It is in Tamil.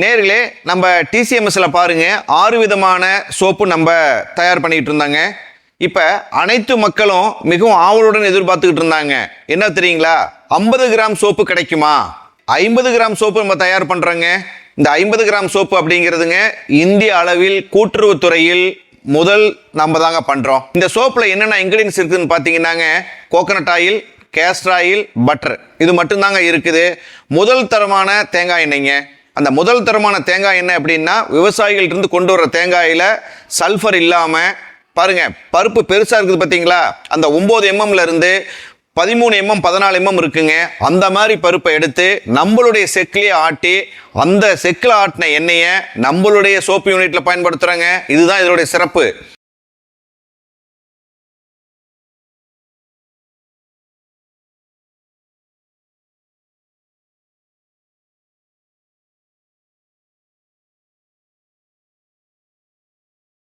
நேர்களே நம்ம டிசிஎம்எஸ்ல பாருங்க ஆறு விதமான சோப்பு நம்ம தயார் பண்ணிட்டு இருந்தாங்க. இப்போ அனைத்து மக்களும் மிகவும் ஆவலுடன் எதிர்பார்த்துக்கிட்டு இருந்தாங்க. என்ன தெரியுங்களா? ஐம்பது கிராம் சோப்பு கிடைக்குமா? ஐம்பது கிராம் சோப்பு நம்ம தயார் பண்ணுறோங்க இந்த ஐம்பது கிராம் சோப்பு அப்படிங்கிறதுங்க இந்திய அளவில் கூட்டுறவுத்துறையில் முதல் நம்ம தாங்க பண்ணுறோம் இந்த சோப்பில் என்னென்ன இன்க்ரீடியன்ஸ் இருக்குதுன்னு பார்த்தீங்கன்னாங்க coconut oil castor oil butter இது மட்டும்தாங்க இருக்குது. முதல் தரமான தேங்காய் எண்ணெய்ங்க. அந்த முதல் தரமான தேங்காய் என்ன அப்படின்னா விவசாயிகள்ட்ட கொண்டு வர தேங்காயில் சல்ஃபர் இல்லாமல் பாருங்க பருப்பு பெருசாக இருக்குது பார்த்தீங்களா அந்த ஒம்பது எம்எம்ல இருந்து பதிமூணு எம்எம் பதினாலு எம்எம் இருக்குங்க. அந்த மாதிரி பருப்பை எடுத்து நம்மளுடைய செக்கிலே ஆட்டி அந்த செக்கில் ஆட்டின எண்ணெயை நம்மளுடைய சோப்பு யூனிட்டில் பயன்படுத்துகிறாங்க இதுதான் இதனுடைய சிறப்பு.